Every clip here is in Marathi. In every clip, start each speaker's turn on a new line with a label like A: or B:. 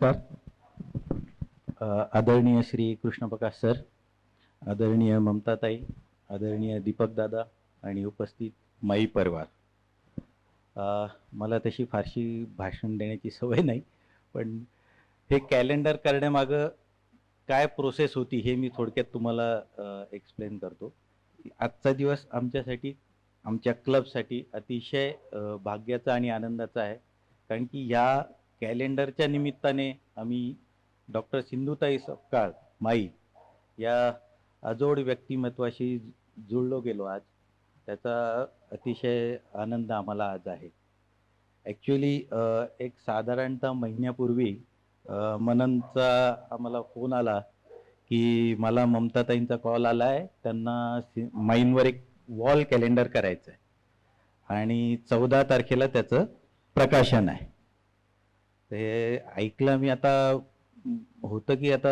A: नमस्कार. आदरणीय श्री कृष्णप्रकाश सर आदरणीय ममताताई आदरणीय दीपकदादा आणि उपस्थित माई परिवार. मला तशी फारशी भाषण देण्याची सवय नाही पण हे कॅलेंडर करण्यामागं काय प्रोसेस होती हे मी थोडक्यात तुम्हाला एक्सप्लेन करतो. आजचा दिवस आमच्यासाठी आमच्या क्लबसाठी अतिशय भाग्याचा आणि आनंदाचा आहे. कारण की ह्या कॅलेंडरच्या निमित्ताने आम्ही डॉक्टर सिंधुताई सपकाळ माई या अजोड व्यक्तिमत्वाशी जुळलो गेलो आज. त्याचा अतिशय आनंद आम्हाला आज आहे. ॲक्च्युली एक साधारणतः महिन्यापूर्वी मननचा आम्हाला फोन आला की मला ममताताईंचा कॉल आला आहे त्यांना सि माईंवर एक वॉल कॅलेंडर करायचं आहे आणि चौदा तारखेला त्याचं प्रकाशन आहे. ते ऐकलं मी आता होतं की आता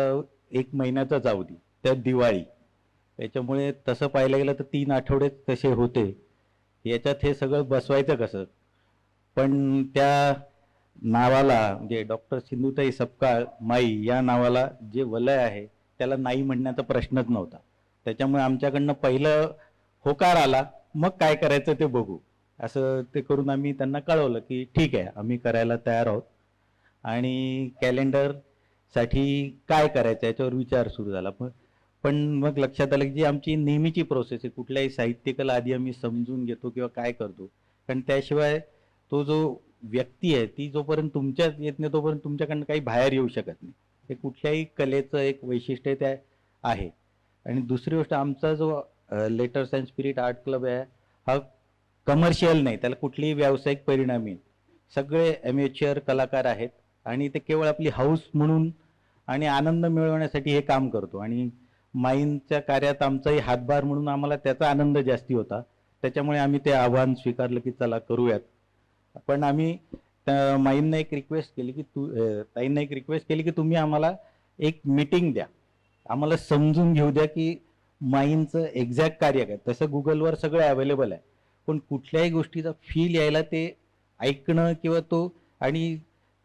A: एक महिन्याचा जाऊ दे त्यात दिवाळी. त्याच्यामुळे तसं पाहायला गेलं तर तीन आठवडे तसे होते. याच्यात हे सगळं बसवायचं कसं? पण त्या नावाला म्हणजे डॉक्टर सिंधुताई सपकाळ माई या नावाला जे वलय आहे त्याला नाही म्हणण्याचा प्रश्नच नव्हता. त्याच्यामुळे आमच्याकडनं पहिलं होकार आला मग काय करायचं ते बघू. असं ते करून आम्ही त्यांना कळवलं की ठीक आहे आम्ही करायला तयार आहोत. आणि कॅलेंडरसाठी काय करायचं याच्यावर विचार सुरू झाला. पण पण मग लक्षात आलं की जी आमची नेहमीची प्रोसेस आहे कुठल्याही साहित्यिकाला आधी आम्ही समजून घेतो किंवा काय करतो. कारण त्याशिवाय तो जो व्यक्ती आहे ती जोपर्यंत तुमच्यात येत नाही तोपर्यंत तुमच्याकडनं काही बाहेर येऊ शकत नाही. हे कुठल्याही कलेचं एक वैशिष्ट्य त्या आहे. आणि दुसरी गोष्ट आमचा जो letters and spirit art club आहे हा कमर्शियल नाही. त्याला कुठलीही व्यावसायिक परिणामी सगळे एम्युच्युअर कलाकार आहेत. आणि ते केवळ आपली हाऊस म्हणून आणि आनंद मिळवण्यासाठी हे काम करतो. आणि माईंच्या कार्यात आमचाही हातभार म्हणून आम्हाला त्याचा आनंद जास्ती होता. त्याच्यामुळे आम्ही ते आव्हान स्वीकारलं की चला करूयात. पण आम्ही त्या माईंना एक रिक्वेस्ट केली की तू ताईंना एक रिक्वेस्ट केली की तुम्ही आम्हाला एक मीटिंग द्या. आम्हाला समजून घेऊ द्या की माईंचं एक्झॅक्ट कार्य काय. तसं गुगलवर सगळं अवेलेबल आहे. पण कुठल्याही गोष्टीचा फील यायला ते ऐकणं किंवा तो आणि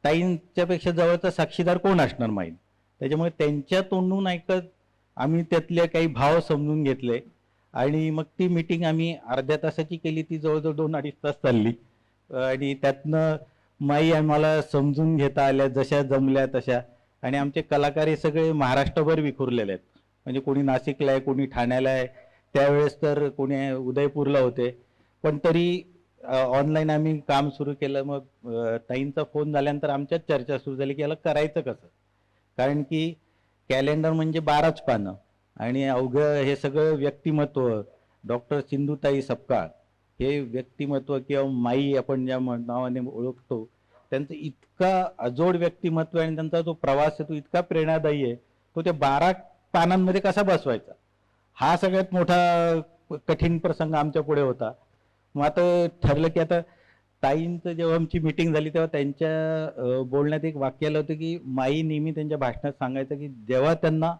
A: ताईंच्यापेक्षा जवळचा साक्षीदार कोण असणार माहीत? त्याच्यामुळे त्यांच्या तोंडून ऐकत आम्ही त्यातले काही भाव समजून घेतले. आणि मग ती मिटिंग आम्ही अर्ध्या तासाची केली. ती जवळजवळ दोन अडीच तास चालली. आणि त्यातनं माई आम्हाला समजून घेता आल्या जशा जमल्या तशा. आणि आमचे कलाकार हे सगळे महाराष्ट्रभर विखुरलेले आहेत. म्हणजे कोणी नाशिकला आहे कोणी ठाण्याला आहे. त्यावेळेस तर कोणी उदयपूरला होते. पण तरी ऑनलाईन आम्ही काम सुरू केलं मग ताईंचा फोन झाल्यानंतर आमच्यात चर्चा सुरू झाली की याला करायचं कसं? कारण की कॅलेंडर म्हणजे बाराच पानं आणि अवघं हे सगळं व्यक्तिमत्व डॉक्टर सिंधुताई सपकाळ हे व्यक्तिमत्व किंवा माई आपण ज्या नावाने ओळखतो त्यांचं इतका अजोड व्यक्तिमत्व आणि त्यांचा जो प्रवास आहे तो इतका प्रेरणादायी आहे तो त्या बारा पानांमध्ये कसा बसवायचा? हा सगळ्यात मोठा कठीण प्रसंग आमच्या पुढे होता. मग आता ठरलं की आता ताईंचं जेव्हा आमची मिटिंग झाली तेव्हा त्यांच्या बोलण्यात एक वाक्य आलं होतं की माई नेहमी त्यांच्या भाषणात सांगायचं की जेव्हा त्यांना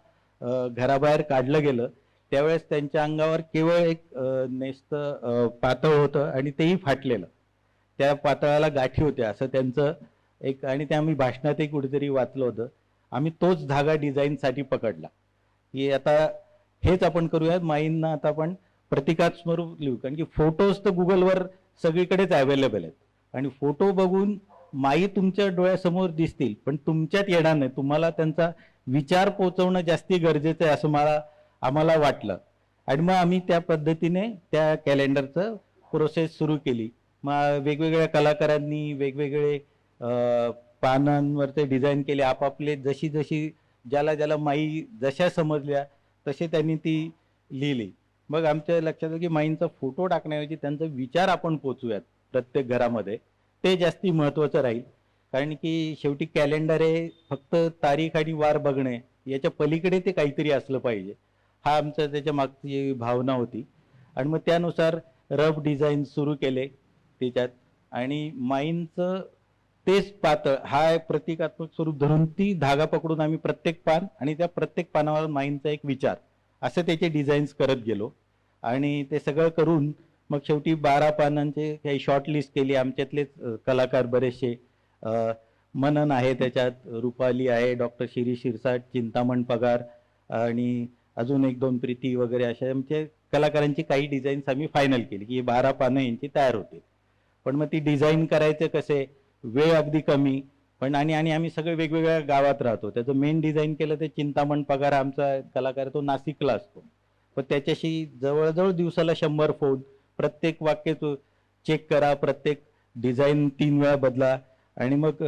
A: घराबाहेर काढलं गेलं त्यावेळेस त्यांच्या अंगावर केवळ एक नेस्त पातळ होतं आणि तेही फाटलेलं. त्या पातळाला गाठी होत्या असं त्यांचं एक आणि ते आम्ही भाषणातही कुठेतरी वाचलं होतं. आम्ही तोच धागा डिझाईनसाठी पकडला. की आता हेच आपण करूयात माईंना आता आपण प्रतिकात स्वरूप लिहू. कारण की फोटोज तर गुगलवर सगळीकडेच अवेलेबल आहेत. आणि फोटो बघून माई तुमच्या डोळ्यासमोर दिसतील पण तुमच्यात येणार नाही. तुम्हाला त्यांचा विचार पोचवणं जास्ती गरजेचं आहे असं मला आम्हाला वाटलं. आणि मग आम्ही त्या पद्धतीने त्या कॅलेंडरचं प्रोसेस सुरू केली. मग वेगवेगळ्या कलाकारांनी वेगवेगळे पानांवरचे डिझाईन केले. आपापले जशी जशी ज्याला ज्याला माई जशा समजल्या तसे त्यांनी ती लिहिली. मग आमच्या लक्षात आलं की माईंचा फोटो टाकण्याऐवजी त्यांचा विचार आपण पोचूयात प्रत्येक घरामध्ये. ते जास्ती महत्त्वाचं राहील. कारण की शेवटी कॅलेंडर हे फक्त तारीख आणि वार बघणे याच्या पलीकडे ते काहीतरी असलं पाहिजे. हा आमचा त्याच्या मागची भावना होती. आणि मग त्यानुसार रफ डिझाईन सुरू केले त्याच्यात. आणि माईंचं तेच पातळ हा एक प्रतिकात्मक स्वरूप धरून ती धागा पकडून आम्ही प्रत्येक पान आणि त्या प्रत्येक पानावर माईंचा एक विचार. असं त्याचे डिझाईन्स करत गेलो. आणि ते सगळं करून मग शेवटी बारा पानांचे काही शॉर्ट लिस्ट केली. आमच्यातलेच कलाकार बरेचसे मनन आहे त्याच्यात. रुपाली आहे डॉक्टर शिरी शिरसाट चिंतामण पगार आणि अजून एक दोन प्रीती वगैरे अशा आमचे कलाकारांची काही डिझाईन्स आम्ही फायनल केली की ही बारा पानं यांची तयार होतील. पण मग ती डिझाईन करायचे कसे? वेळ अगदी कमी. पण आणि आणि आम्ही सगळे वेगवेगळ्या गावात राहतो. त्याचं मेन डिझाईन केलं ते चिंतामण पगार आमचा कलाकार आहे, तो नाशिकला असतो. पण त्याच्याशी जवळजवळ दिवसाला शंभर फोन प्रत्येक वाक्य चेक करा प्रत्येक डिझाईन तीन वेळा बदला. आणि मग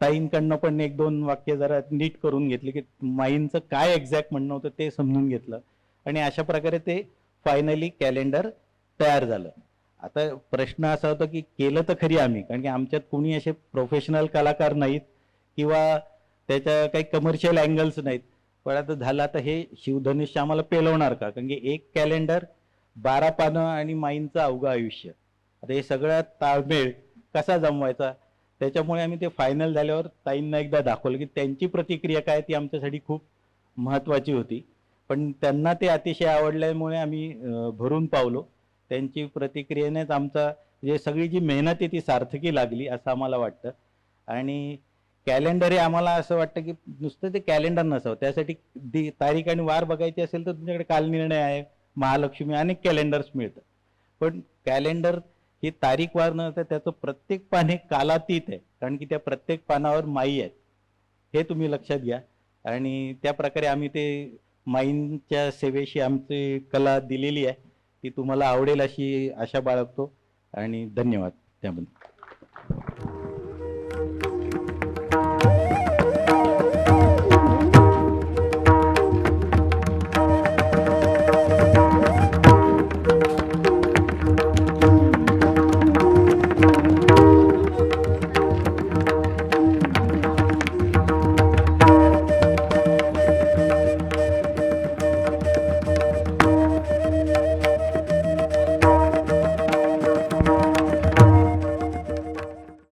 A: ताईंकडनं पण एक दोन वाक्य जरा नीट करून घेतली की माईंचं काय एक्झॅक्ट म्हणणं होतं ते समजून घेतलं. आणि अशा प्रकारे ते फायनली कॅलेंडर तयार झालं. आता प्रश्न असा होता की केलं तर खरी आम्ही कारण की आमच्यात कोणी असे प्रोफेशनल कलाकार नाहीत किंवा त्याच्या काही कमर्शियल अँगल्स नाहीत. पण आता झालं आता हे शिवधनुष्य आम्हाला पेलवणार का? कारण की एक कॅलेंडर बारा पानं आणि माईंचं अवघं आयुष्य. आता हे सगळ्यात ताळमेळ कसा जमवायचा? त्याच्यामुळे आम्ही ते फायनल झाल्यावर ताईंना एकदा दाखवलं की त्यांची प्रतिक्रिया काय ती आमच्यासाठी खूप महत्त्वाची होती. पण त्यांना ते अतिशय आवडल्यामुळे आम्ही भरून पावलो. त्यांची प्रतिक्रियेनेच आमचा जे सगळी जी मेहनत आहे ती सार्थकी लागली असं आम्हाला वाटतं. आणि कॅलेंडर हे आम्हाला असं वाटतं की नुसतं ते कॅलेंडर नसावं. त्यासाठी दि तारीख आणि वार बघायची असेल तर तुमच्याकडे कालनिर्णय आहे महालक्ष्मी अनेक कॅलेंडर्स मिळतात पण कॅलेंडर ही तारीख वार न तर त्याचं प्रत्येक पान हे कालातीत आहे. कारण की त्या प्रत्येक पानावर माई आहेत. हे तुम्ही लक्षात घ्या. आणि त्या प्रकारे आम्ही ते माईंच्या सेवेशी आमची कला दिलेली आहे. ती तुम्हाला आवडेल अशी आशा बाळगतो आणि धन्यवाद त्याबद्दल.